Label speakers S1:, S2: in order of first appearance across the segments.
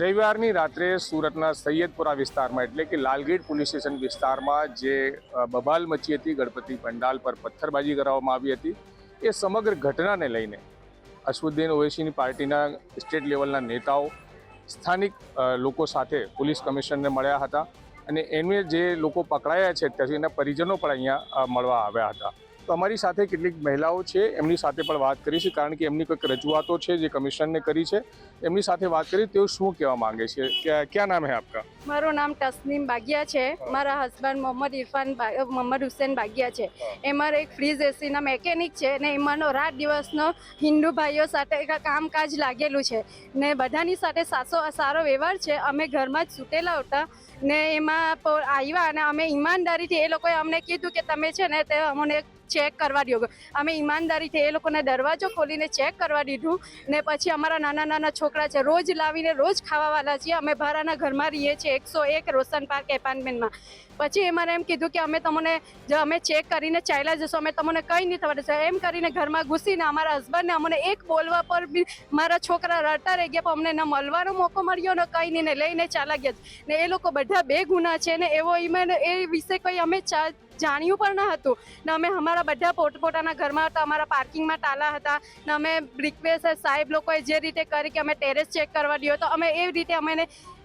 S1: રવિવારની રાત્રે સુરતના સૈયદપુરા વિસ્તારમાં, એટલે કે લાલગેટ પોલીસ સ્ટેશન વિસ્તારમાં જે બબાલ મચી હતી, ગણપતિ પંડાલ પર પથ્થરબાજી કરવામાં આવી હતી, એ સમગ્ર ઘટનાને લઈને અશ્વુદ્દીન ઓવૈસીની પાર્ટીના સ્ટેટ લેવલના નેતાઓ, સ્થાનિક લોકો સાથે પોલીસ કમિશનરને મળ્યા હતા અને એમને જે લોકો પકડાયા છે એના પરિજનો પણ અહીંયા મળવા આવ્યા હતા. તો અમારી સાથે કેટલીક મહિલાઓ છે એમની સાથે પણ વાત કરીશું કારણ કે એમની કોઈક રજૂઆતો છે જે કમિશનને કરી છે. એમની સાથે વાત કરી તેઓ શું કહેવા માંગે છે? ક્યાં નામ હે આપકા?
S2: મારું નામ તસ્નીમ બાગિયા છે. મારા હસબન્ડ મોહમ્મદ ઇરફાન મોહમ્મદ હુસેન બાગિયા છે. એ મારા એક ફ્રીજ એસીના મેકેનિક છે ને એમાંનો રાત દિવસનો હિન્દુ ભાઈઓ સાથે એક કામકાજ લાગેલું છે. ને બધાની સાથે સાસો સારો વ્યવહાર છે. અમે ઘરમાં જ સૂટેલા હતા ને એમાં આવ્યા અને અમે ઈમાનદારીથી એ લોકોએ અમને કીધું કે તમે છે ને તે અમને ચેક કરવા દો અમે ઈમાનદારીથી એ લોકોને દરવાજો ખોલીને ચેક કરવા દીધું ને પછી અમારા નાના નાના છોકરા છે, રોજ લાવીને રોજ ખાવાવાળા છીએ. અમે ભારાના ઘરમાં રહીએ છીએ, એકસો એક રોશન પાર્ક એપાર્ટમેન્ટમાં. પછી એ એમ કીધું કે અમે તમને અમે ચેક કરીને ચાલ્યા જશો. અમે તમને કંઈ નહીં થવા દેશો. એમ કરીને ઘરમાં ઘૂસીને અમારા હસબન્ડને અમને એક બોલવા પર બી મારા છોકરા રડતા રહી ગયા, પણ અમને ન મળવાનો મોકો મળ્યો ને કંઈ નહીં ને લઈને ચાલા ગયા ને એ લોકો બધા બે ગુના છે ને એવો એ વિશે કંઈ અમે ચા જાણ્યું પણ ન હતું. ને અમે અમારા બધા પોતપોતાના ઘરમાં હતા, અમારા પાર્કિંગમાં તાલા હતા, ને અમે રિક્વેસ્ટ સાહેબ લોકોએ જે રીતે કરી કે અમે ટેરેસ ચેક કરવા દો તો અમે એ રીતે અમે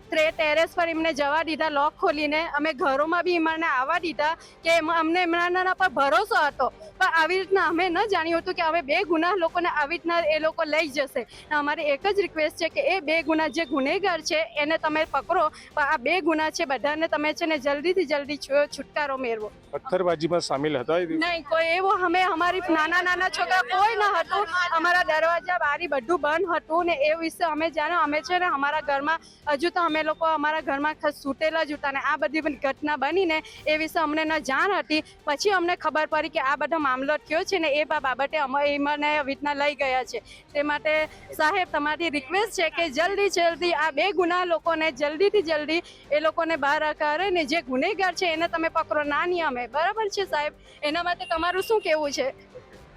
S2: ટેરેસ પર એમને જવા દીધા લોક ખોલીને. અમે ઘરોમાં બી એમને આવવા દીધા કે અમને એમના પર ભરોસો હતો. પણ આવી રીતના અમે ન જાણ્યું હતું કે હવે બે ગુના લોકોને આવી રીતના એ લોકો લઈ જશે. અમારી એક જ રિક્વેસ્ટ છે કે એ બે ગુના જે ગુનેગાર છે એને તમે પકડો. પણ આ બે ગુના છે બધાને તમે છે ને જલ્દીથી જલ્દી છુટકારો મેળવો.
S1: પથ્થરબાજીમાં સામેલ હતા
S2: નહીં કોઈ એવો અમે અમારી નાના નાના છોકરા કોઈ ન હતું. અમારા દરવાજા બારી બધું બંધ હતું ને એ વિશે અમે જાણો અમે છે ને અમારા ઘરમાં હજુ તો અમે અમે લોકો અમારા ઘરમાં સૂટેલા જ હતા અને આ બધી ઘટના બનીને એ વિશે અમને ન જાણ હતી. પછી અમને ખબર પડી કે આ બધો મામલો થયો છે ને એ બાબતે મને વિતના લઈ ગયા છે. તે માટે સાહેબ તમારી રિક્વેસ્ટ છે કે જલ્દી જલ્દી આ બે ગુના લોકોને જલ્દીથી જલ્દી એ લોકોને બહાર કરે ને જે ગુનેગાર છે એને તમે પકડો. ના નિયમે. બરાબર છે સાહેબ? એના માટે તમારું શું કેવું છે?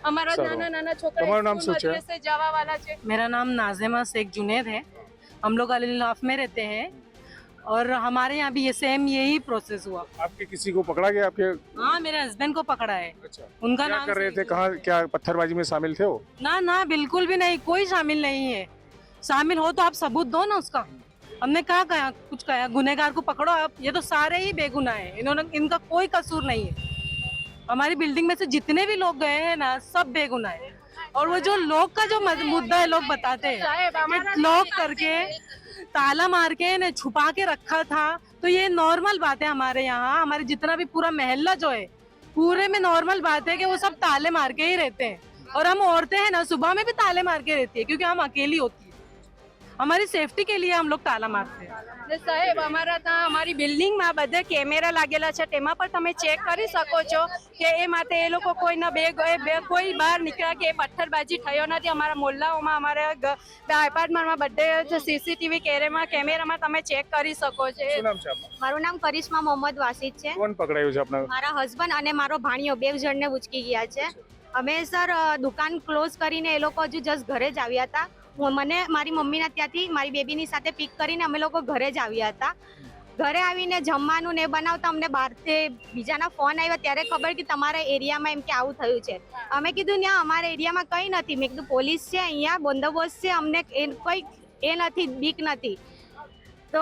S2: અમારા નાના નાના છોકરા
S1: તમારું છે?
S2: જવાવાલા
S3: મેરા નામ નાઝેમા શેખ જુનેર હે. हम लोग अलीलाफ में रहते हैं और हमारे यहाँ भी ये सेम यही प्रोसेस हुआ।
S1: आपके किसी को पकड़ा गया? आपके
S3: हाँ मेरे हस्बैंड को पकड़ा है।
S1: अच्छा।
S3: उनका
S1: क्या
S3: नाम
S1: कर रहे थे? कहाँ क्या पत्थरबाजी में शामिल थे वो?
S3: ना ना बिल्कुल भी नहीं कोई शामिल नहीं है। शामिल हो तो आप सबूत दो ना उसका। हमने कहा कहा कुछ कहा गुनेगार को पकड़ो आप। ये तो सारे ही बेगुनाह है। इन्होंने इनका कोई कसूर नहीं है। हमारी बिल्डिंग में से जितने भी लोग गए हैं ना सब बेगुनाह है। और वो जो लोग का जो मुद्दा है लोग बताते हैं। लॉक करके ताला मार के ने छुपा के रखा था तो ये नॉर्मल बात है हमारे यहाँ। हमारे जितना भी पूरा महल्ला जो है पूरे में नॉर्मल बात है कि वो सब ताले मार के ही रहते हैं। और हम औरतें हैं ना सुबह में भी ताले मार के रहती है क्योंकि हम अकेली होती है। हमारी सेफ्टी के लिए हम लोग ताला मारते हैं
S2: ને સાહેબ અમારા ત્યાં અમારી બિલ્ડિંગમાં બધે કેમેરા લાગેલા છે તેમાં પણ તમે ચેક કરી શકો છો કે એ માટે એ લોકો કોઈના બે એ બે કોઈ બહાર નીકળ્યા કે એ પથ્થરબાજી થયો નથી અમારા મોલ્લાઓમાં અમારા એપાર્ટમેન્ટમાં બધે સીસીટીવી કેમેરામાં કેમેરામાં તમે ચેક કરી શકો છો
S1: શું નામ છે આપનું
S4: મારું નામ કરિશ્મા મોહમ્મદ વાસિદ છે
S1: કોણ પકડાયું છે આપના
S4: મારા હસબન્ડ અને મારો ભાણિયો બે જણને ઉચકી ગયા છે અમે સર અ, દુકાન ક્લોઝ કરીને એ લોકો હજુ જસ્ટ ઘરે જ આવ્યા હતા હું- મને મારી મમ્મીના ત્યાંથી મારી બેબીની સાથે પિક કરીને અમે લોકો ઘરે જ આવ્યા હતા. ઘરે આવીને જમવાનું ને બનાવતા અમને બહારથી બીજાના ફોન આવ્યા ત્યારે ખબર કે તમારા એરિયામાં એમ કે આવું થયું છે. અમે કીધું ત્યાં અમારા એરિયામાં કંઈ નથી. મેં કીધું, પોલીસ છે અહીંયા, બંદોબસ્ત છે, અમને કોઈ એ નથી, બીક નથી. તો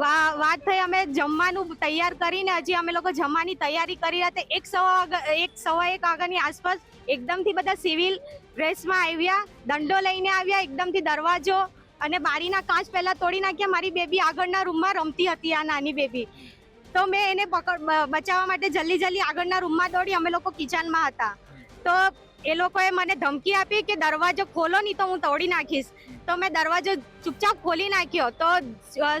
S4: વાત થઈ, અમે જમવાનું તૈયાર કરીને હજી અમે લોકો જમવાની તૈયારી કરી રહ્યા હતા એક સવા એક સવા એક વાગ્યાની આસપાસ એકદમથી બધા સિવિલ ડ્રેસમાં આવ્યા, દંડો લઈને આવ્યા, એકદમથી દરવાજો અને બારીના કાચ પહેલાં તોડી નાખ્યા. મારી બેબી આગળના રૂમમાં રમતી હતી, આ નાની બેબી. તો મેં એને પકડ બચાવવા માટે જલ્દી જલ્દી આગળના રૂમમાં દોડી, અમે લોકો કિચનમાં હતા. તો એ લોકોએ મને ધમકી આપી કે દરવાજો ખોલો નહીં તો હું તોડી નાખીશ. તો મેં દરવાજો ચૂપચાપ ખોલી નાખ્યો. તો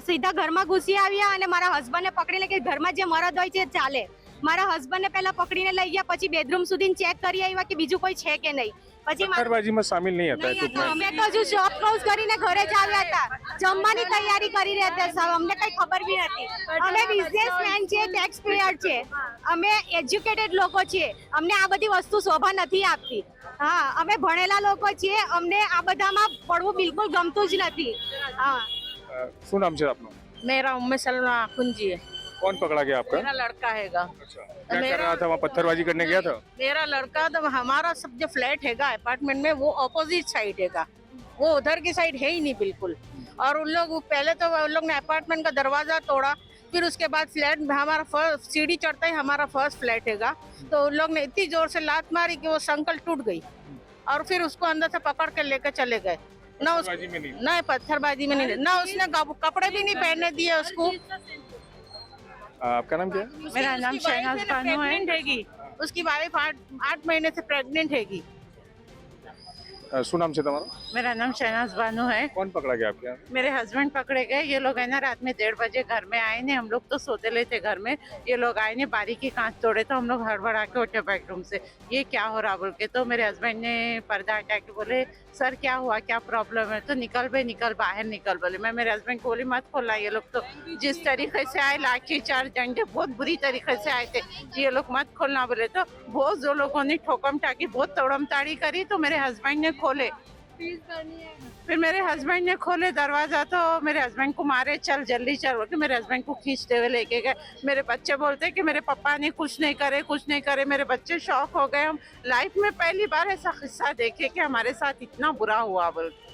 S4: સીધા ઘરમાં ઘૂસી આવ્યા અને મારા હસબન્ડને પકડી લે કે ઘરમાં જે મરદ હોય છે ચાલે. મારા હસબન્ડને પહેલા પકડીને લઈ ગયા પછી બેડરૂમ સુધી ચેક કરી આવ્યા કે બીજું કોઈ છે કે નહીં. પછી અમે જોબ ક્લોઝ કરીને ઘરે જ જમવાની તૈયારી કરી રહ્યા હતા સર અમને કઈ ખબર બી નથી. અમે છે ટેક્સ પેયર છે અમે એજ્યુકેટેડ લોકો છીએ. અમને આ બધી વસ્તુ શોભા નથી આપતી. હા અમે ભણેલા લોકો છીએ. અમને આ બધામાં પડવું બિલકુલ ગમતું જ નથી. હા.
S1: શું નામ છે આપનું?
S3: મેરા ઉમેશ ખુંજી
S1: कौन पकड़ा गया आपका?
S3: मेरा लड़का हैगा।
S1: अच्छा क्या कर रहा था वहाँ पत्थरबाजी करने गया था?
S3: मेरा लड़का तो हमारा सब जो फ्लैट हैगा अपार्टमेंट में वो अपोजिट साइड हैगा। वो उधर की साइड है ही नहीं बिल्कुल। और उन लोग पहले तो उन लोग ने अपार्टमेंट का दरवाज़ा तोड़ा फिर उसके बाद फ्लैट हमारा फ़र्स्ट सीढ़ी चढ़ता ही हमारा फ़र्स्ट फ्लैट हैगा। तो उन लोग ने इतनी ज़ोर से लात मारी कि वो संकल टूट गई। और फिर उसको अंदर से पकड़ के लेकर चले गए। ना उस
S1: नहीं।
S3: पत्थरबाजी में नहीं। ना उसने कपड़े भी नहीं पहनने दिए उसको।
S1: आपका नाम क्या है
S3: मेरा नाम
S4: उसकी
S3: शहनाज
S4: वाइफ है ना,
S3: बानो है
S4: pregnant
S3: हैगी उसकी वाइफ आठ आठ महीने से प्रेग्नेंट हैगी
S1: અ, શું નામ છે તમારું
S3: मेरा नाम शहनाज बानो है
S1: कौन पकड़ा गया आपके यहाँ
S3: मेरे हस्बैंड पकड़े गए ये लोग है ना रात में डेढ़ बजे घर में आए ने हम लोग तो सोते लेते घर में ये लोग आए ने बारी की कांच तोड़े तो हम लोग हड़बड़ा के उठे बेडरूम से ये क्या हो रहा बोल के तो मेरे हस्बैंड ने पर्दा हटा के बोले सर क्या हुआ क्या प्रॉब्लम है तो निकल बे निकल बाहर निकल बोले मैं मेरे हस्बैंड को बोली मत खोलना ये लोग तो जिस तरीके से आए लाठी चार डंडे बहुत बुरी तरीके से आए थे ये लोग मत खोलना बोले तो बहुत जो लोगों ने ठोकम टाकी बहुत तोड़म ताड़ी करी तो मेरे हस्बैंड ने खोले फिर मेरे हस्बैंड ने खोले दरवाजा तो मेरे हस्बैंड को मारे चल जल्दी चल बोल के मेरे हस्बैंड को खींचते हुए लेके गए मेरे बच्चे बोलते कि मेरे पापा ने कुछ नहीं करे कुछ नहीं करे मेरे बच्चे शौक हो गए हम लाइफ में पहली बार ऐसा किस्सा देखे कि हमारे साथ इतना बुरा हुआ बोल के।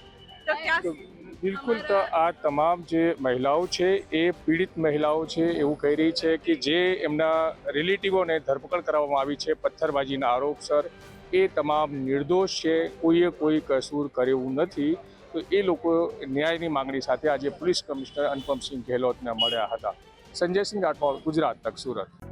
S3: तो क्या
S1: તો બિલકુલ તો આ તમામ જે મહિલાઓ છે એ પીડિત મહિલાઓ છે એવું કહી રહી છે કે જે એમના રિલેટિવોને ધરપકડ કરવામાં આવી છે પથ્થરબાજીના આરોપસર એ તમામ નિર્દોષ છે, કોઈએ કોઈ કસૂર કર્યું નથી, તો એ લોકો ન્યાયની માંગણી સાથે આજે પોલીસ કમિશનર અનુપમસિંહ ગેહલોતને મળ્યા હતા. સંજયસિંહ રાઠોડ, ગુજરાત તક, સુરત.